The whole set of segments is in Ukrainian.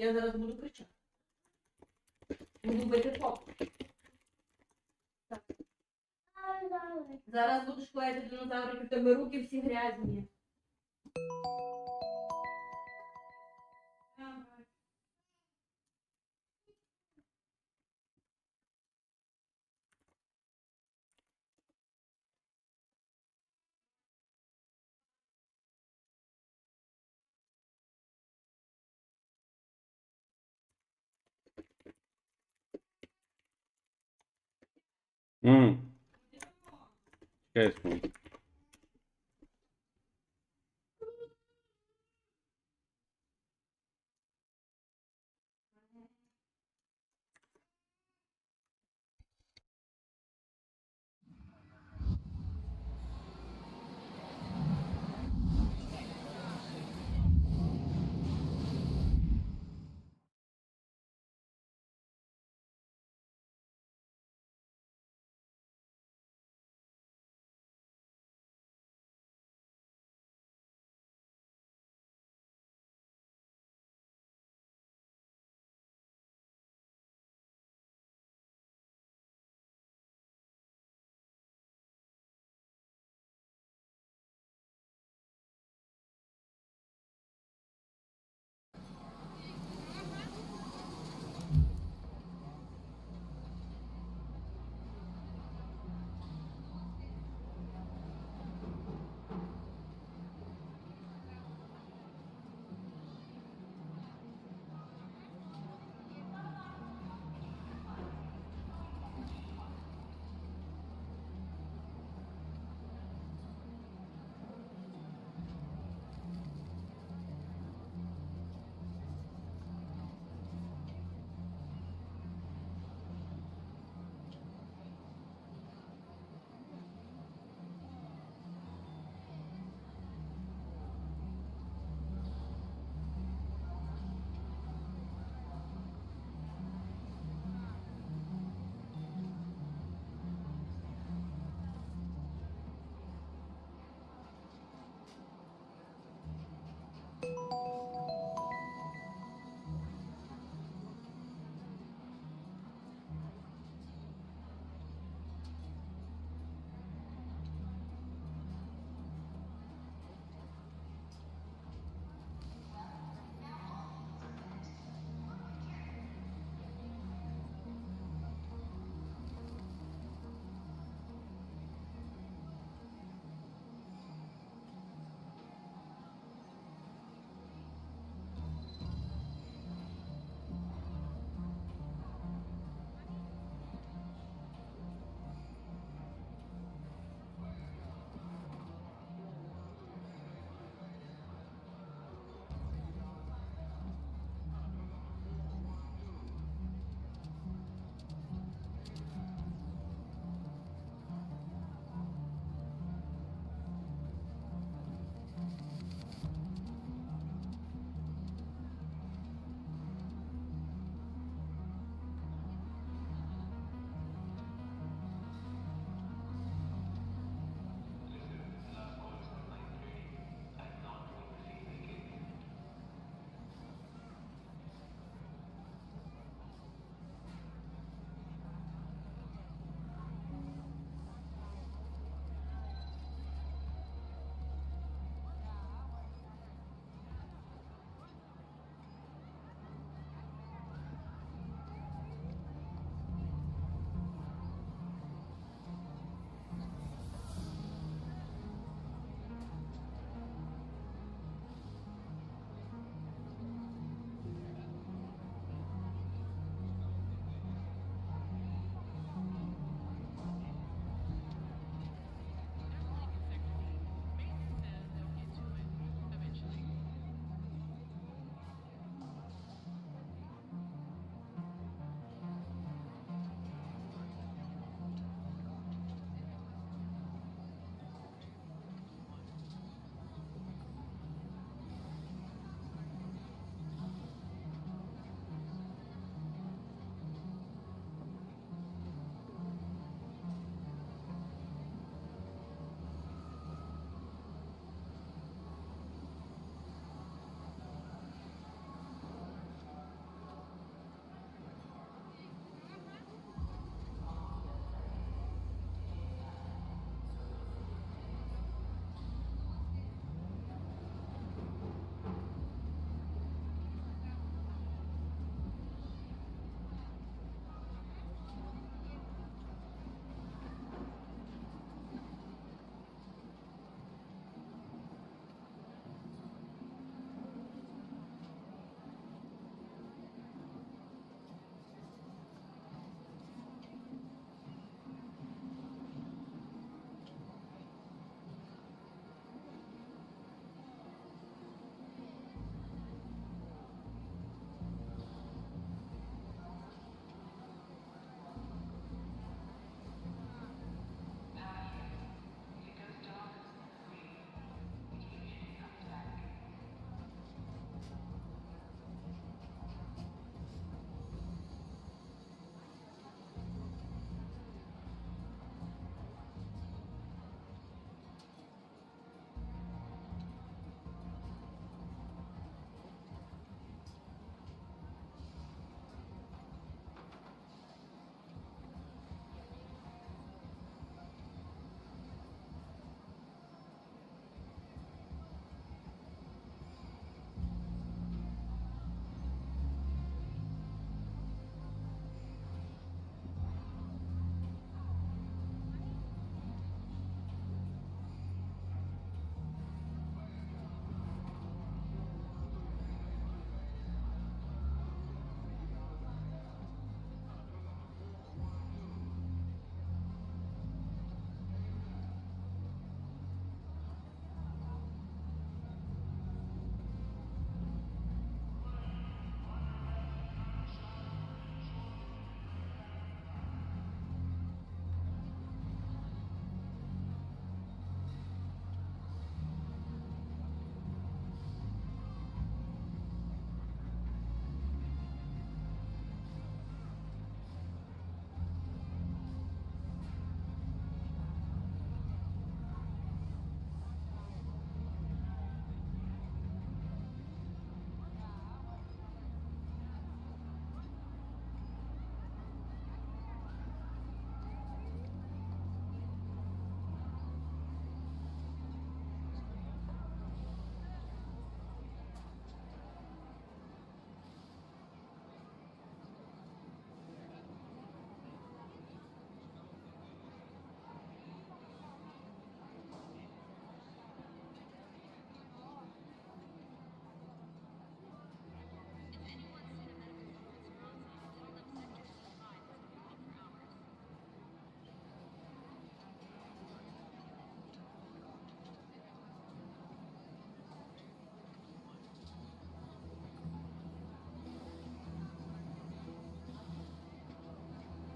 Я зараз буду кричати. Буду бити поп. Зараз будеш клеїти динозаврики, в тебе руки всі грязні. М. Чекай секунду.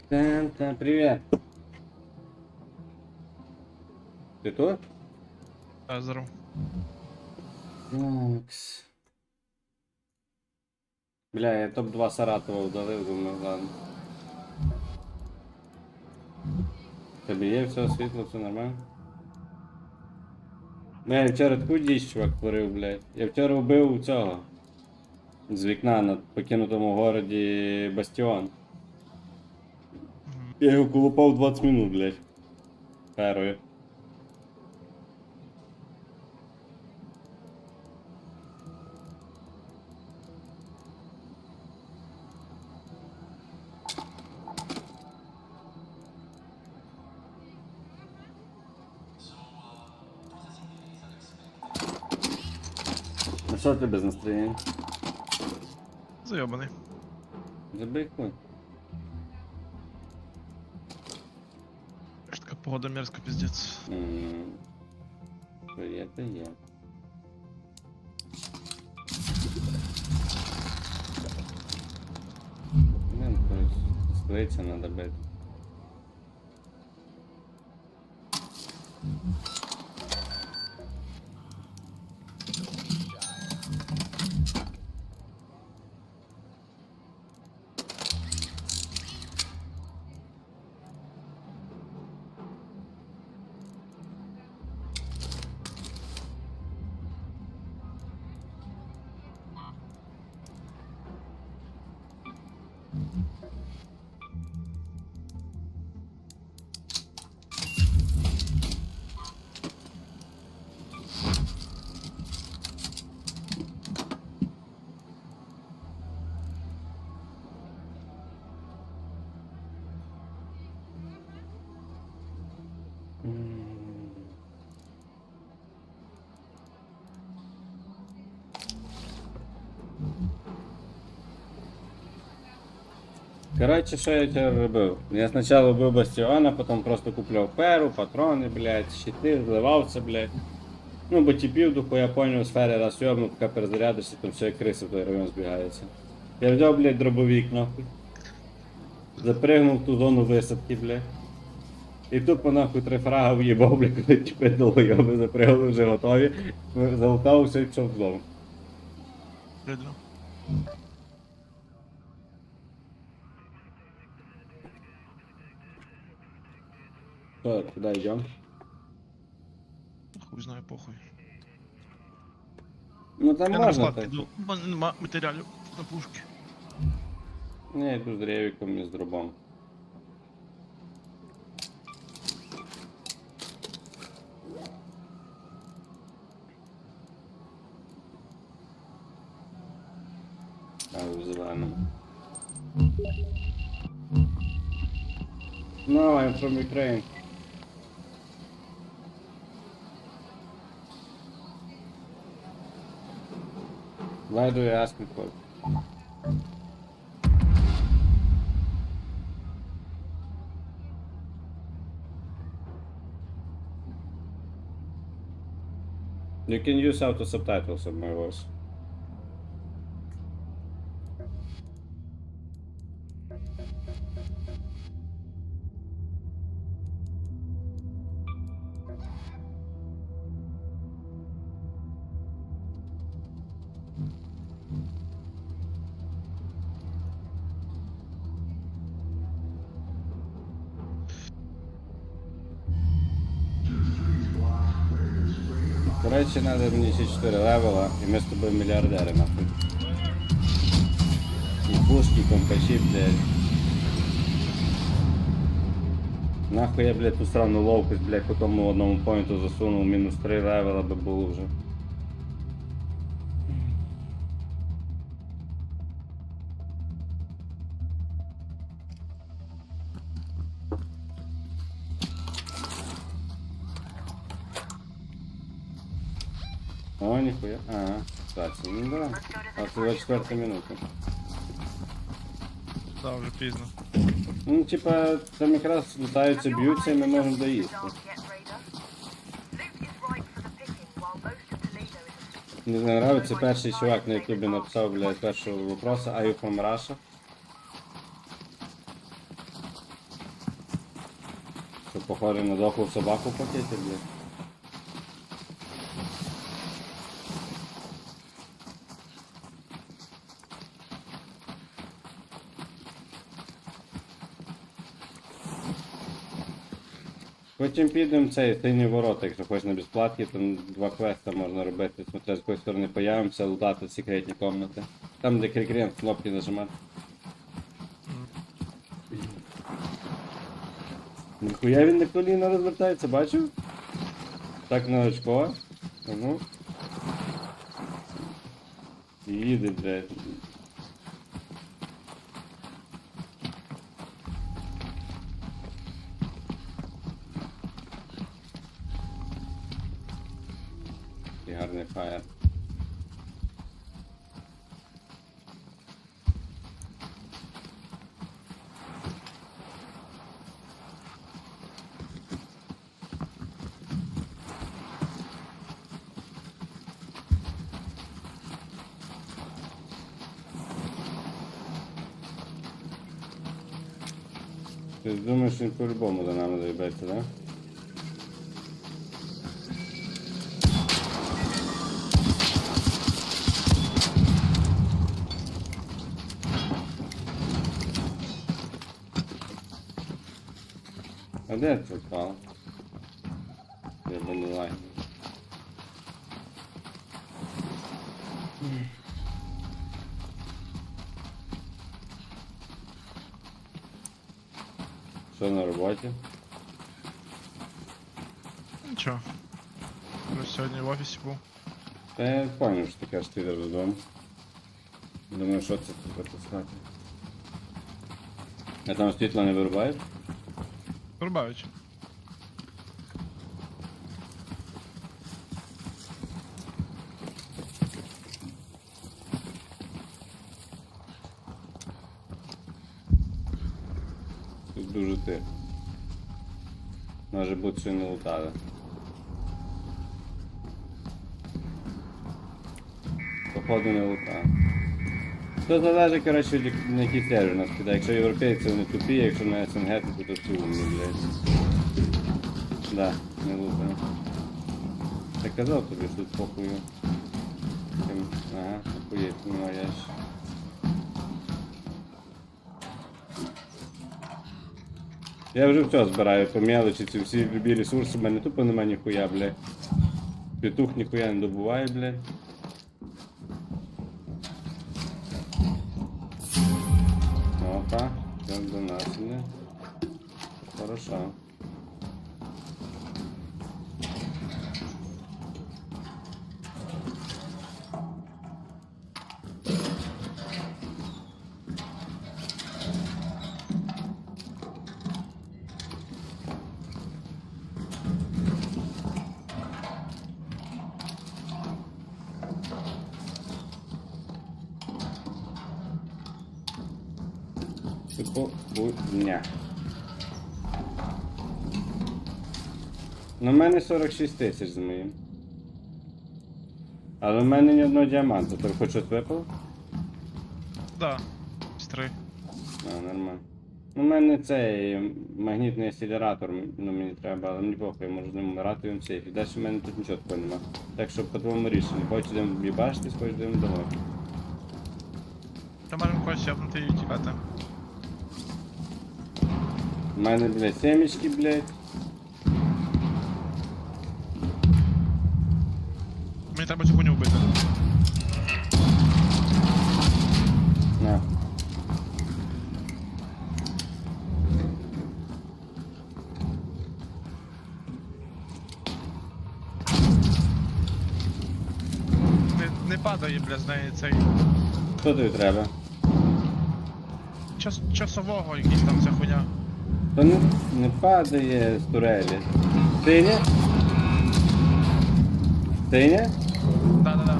Та-та, привіт. Ти тут? А, здоров. Такс. Бля, я топ-2 Саратова удалив, думаю, ладно. Тобі є все світло, все нормально? Бля, я вчора таку діч, чувак, творив, блядь. Я вчора вбив цього. З вікна на покинутому городі Бастіон. Я його колупав 20 минут, блядь. Перою. А що ти без настроєння? Зайобаний. Забий хуй. Погода мерзка, піздець. М, Що є, то є. Блин, то есть склеиться надо бить. Коротше, що я вчора робив? Я спочатку вбив бастіона, потім просто купляв перу, патрони, блядь, щити, зливався, блядь. Ну, бо тіпів духу, я поняв, сфери раз йобну, поки перезарядишся, там все криси в той район збігається. Я взяв, блядь, дробовик, нахуй. Запригнув ту зону висадки, блядь. І тупо нахуй три фрага в'їбав, блядь, коли тіпи долойоби запрягли вже готові. Залутав все і пішов. Блядно. Що, куди йдемо? Хуй знаю, похуй. Ну там Я на можна так. піду. У мене нема матеріалів на пушки. Ні, я йду з ревіком і з дробом. No, I'm from Ukraine. Why do you ask me for? You can use auto subtitles of my voice. Коротше, надо мені ще 4 левела, і ми з тобою мільярдери, нахуй. І пушки, і компачі, блядь. Нахуй я, блядь, ту срану ловкость, блядь, по тому одному поінту засунув, мінус 3 левела би було вже. Ага, кстати, ну да. А 24 минута. Да, вже пізно. Ну, типа, там якраз літаються, б'ються, і ми можемо доїсти. Мені не нравиться перший чувак на ютубі написав, блядь, першого вопроса, а you from Russia? похоже на дохлу собаку в пакеті, блядь. Потім підемо цей синій ворота, якщо хочеш на безплатки, там два квеста можна робити, смотря з якої сторони появимося, лутати секретні комнати. Там, де крикрен, кнопки нажимати. Ніхуя він на коліна розвертається, бачив? Так на очко. Ну. Їде, блядь. І гарний фаєр. Ти він по-любому за нами заїбеться, да? А де це впало? Я не лай. Що на роботі? Нічого. Короче, сьогодні в офісі був. Та я понял, що ти кажеш, ти йдеш додому. Думаю, що це тут витискати. А там світло не вирубають? Рубають. Тут дуже тихо. Може бути, не лутали. Походу не лутали. Це залежить, коротше, від на який сервер нас кидає. Якщо європейці вони тупі, якщо на СНГ, то тут всі умні, блядь. Да, не лутали. Я казав тобі, що тут похую. Ага, охуєть, не моя Я вже все збираю по мелочі, ці всі любі ресурси, в мене тупо нема ніхуя, блядь. Петух ніхуя не добуває, блядь. Типу, будня. Ну, в мене 46 тисяч з моїм. Але в мене ні одного діаманта. Тобі хоч щось випало? Да. Стри. А, нормально. Ну, в мене цей магнітний акселератор, ну мені треба, але мені похуй, я можу з ним вмирати він в сейфі. Далі в мене тут нічого такого нема. Так що по твоєму рішенню, хочеш йдемо їбашитись, хочеш йдемо домой. Та можемо когось сяпнути і тікати. У мене, блядь, семечки, блядь. Мені треба цю хуйню вбити. На. Не, не падає, бля, з неї цей. Що тобі треба? Час, часового якийсь там ця хуйня. То не, не падає з турелі. Синя? Синя? Да-да-да.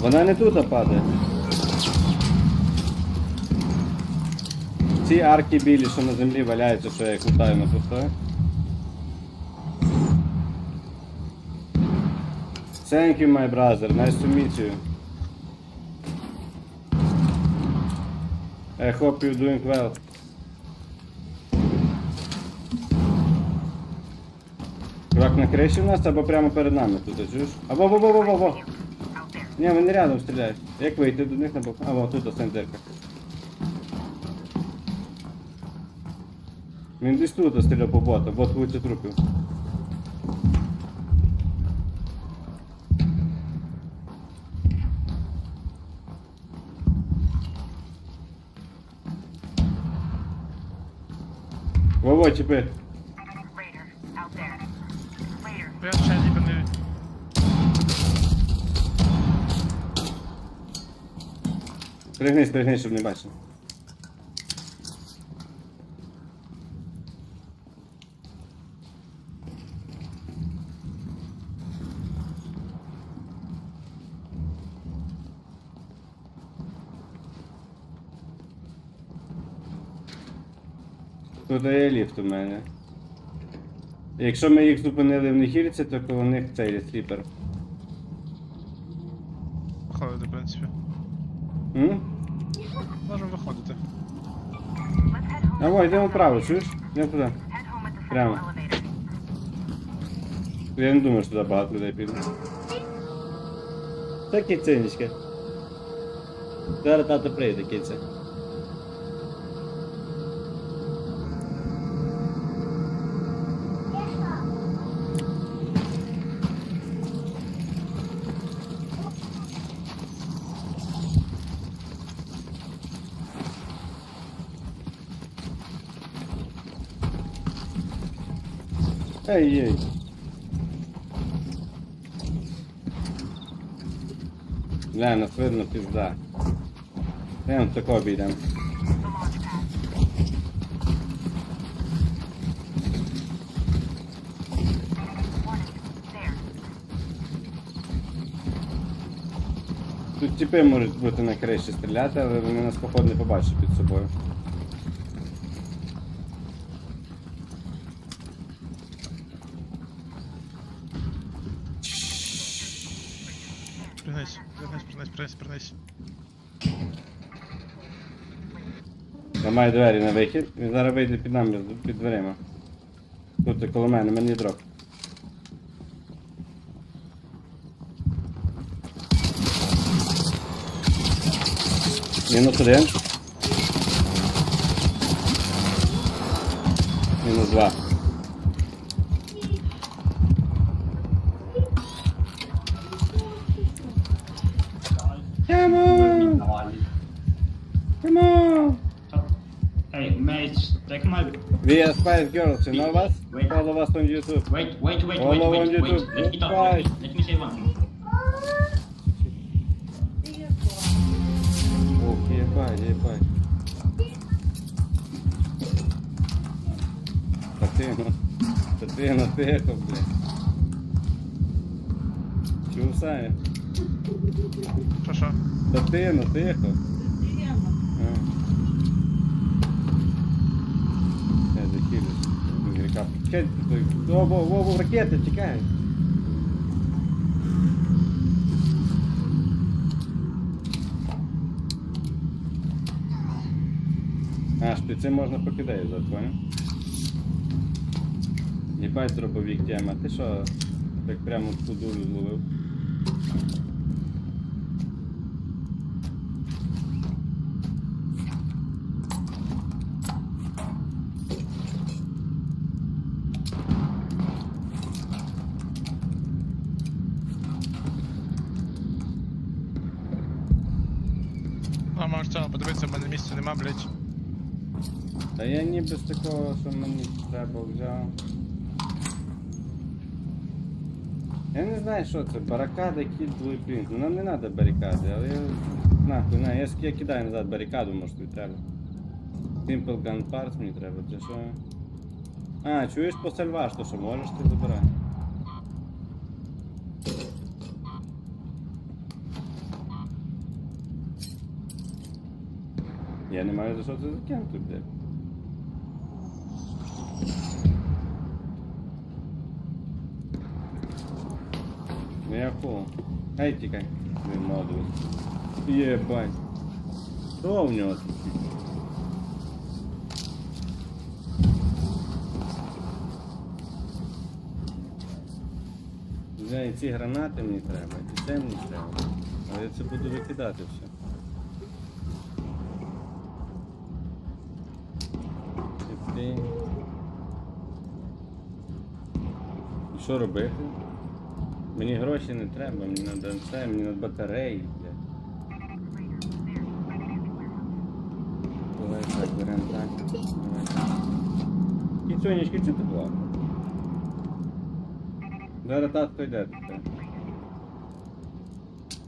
Вона не тут падає. Ці арки білі, що на землі валяються, що я їх лутаю на пустої. Thank you, my brother. Nice to meet you. I hope you're doing well. На криші у нас або прямо перед нами тут, чуєш? Або во во во во Ні, вони рядом стріляють. Як вийти до них на бок? А, во, тут ось дирка. Він десь тут стріляв по боту, бот вулиця трупів. Во-во, чіпи. Пригнись, пригнись, щоб не бачив. Тут є ліфт у мене. Якщо ми їх зупинили в Нехірці, то коло них цей сліпер. Виходити, в принципі. М? Head home. А во, йдемо вправо, чуєш? Йдемо туди. Head home at the Прямо. central elevator. Я не думаю, що туди багато людей киця. Ей-ей. Бля, нас видно пізда. Прям тако обійдемо. Тут тіпи можуть бути на криші стріляти, але вони нас походу не побачать під собою. Ламай двері на вихід. Він зараз вийде під нами під дверима. Тут коло мене, мені дроп. Мінус один. Мінус два. We are Spice Girls, you know us? Wait. Follow us on YouTube. Wait, wait, wait, Follow wait, on wait, wait. YouTube. Let me talk. Let me, let me say one thing. Ох, ебать, ебать. Та ти, ну, та ти, ну блядь. Чув Саня? Що, що? Та ти, ну тихо. Приємно. А. Я захилюсь. З гріка. Чекай, во, во, ракети, чекай. А, шпиці можна покидати за понял? Єбать дробовик тема. Ти що, так прямо в ту дулю зловив? А, можеш цього подивитися, в мене місця нема, блядь. Та я ніби з такого, що мені треба взяв. Я не знаю, що це, барикада, кіт, блипінг. Ну нам не треба барикади, але я нахуй, на, я, я кидаю назад барикаду, може тобі треба. Simple Gun Parts мені треба, чи що? А, чуєш по сальваш, то що можеш ти забирай. Я не маю за що це закинути, блядь. Ну я фул. Ай, тікай. Він молодий. Єбать. Що в нього тут? Бля, і ці гранати мені треба, і це мені треба. Але я це буду викидати все. Ти- І що робити? Мені гроші не треба, мені треба це, мені треба батареї, блядь. Давай так, беремо так. Давай так. Що ти плакав? Зараз татко йде тепер.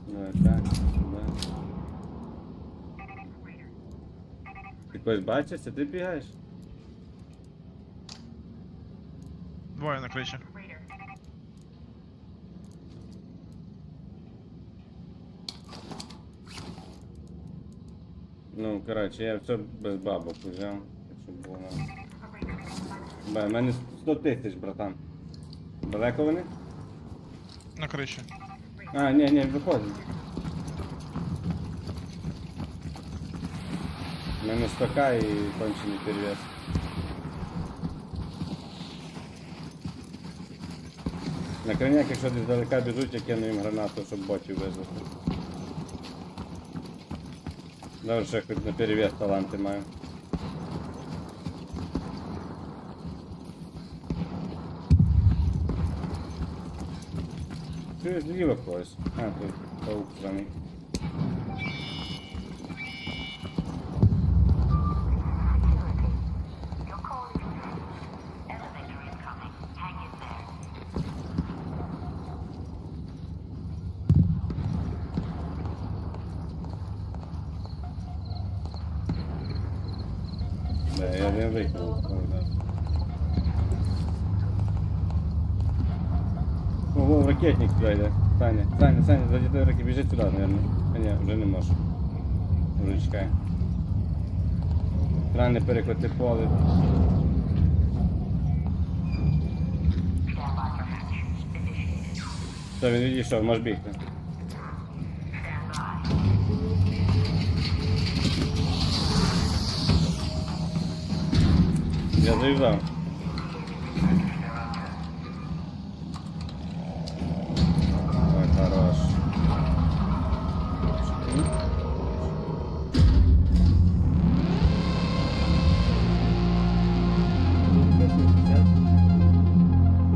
Давай так, сюди. Ти когось бачиш, це ти бігаєш? Двоє на криші. Ну, коротше, я все без бабок взяв, щоб було на. Бе, в мене 100 тисяч, братан. Далеко вони? На криші. А, ні, ні, виходимо. У мене стака і кончений перевес. На крайняк, якщо десь далека біжуть, я кину їм гранату, щоб ботів визвати. Що я хоч на перевес таланти маю. Ти зліва когось. А, тут паук зраний. Your Да, я не викинув. Ого, ракетник сюди йде. Саня, Саня, Саня, за дітей раки біжить сюди, наверное. А ні, вже не може. Вже чекає. Треба не перекоти поле. Все, він відійшов, можеш бігти. Я заїжджав. Ой, хорош.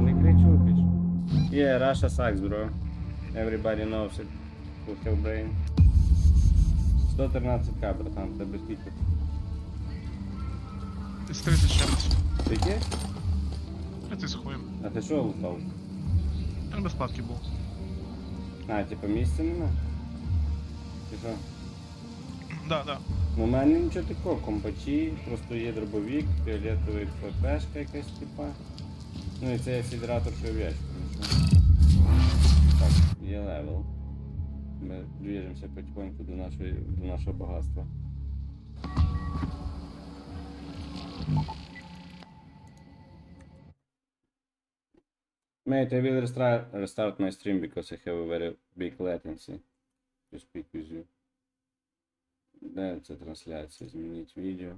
Не кричу більше. Yeah, Russia sucks, bro. Everybody knows it. Who have brain. 113к, братан, тебе скільки? З 30 чимось. Скільки? А ти з хуєм. А ти що лутав? Я без патки був. А, типа місця нема? Ти що? Да, да. Ну, у мене нічого такого, компачі, просто є дробовик, фіолетовий ППшка якась типа. Ну і це акселератор, що в ящику. Так, є левел. Ми движемося потихоньку до, нашої, до нашого багатства. Mate, I will restart, restart my stream because I have a very big latency to speak with you. Де це трансляція? Змініть відео.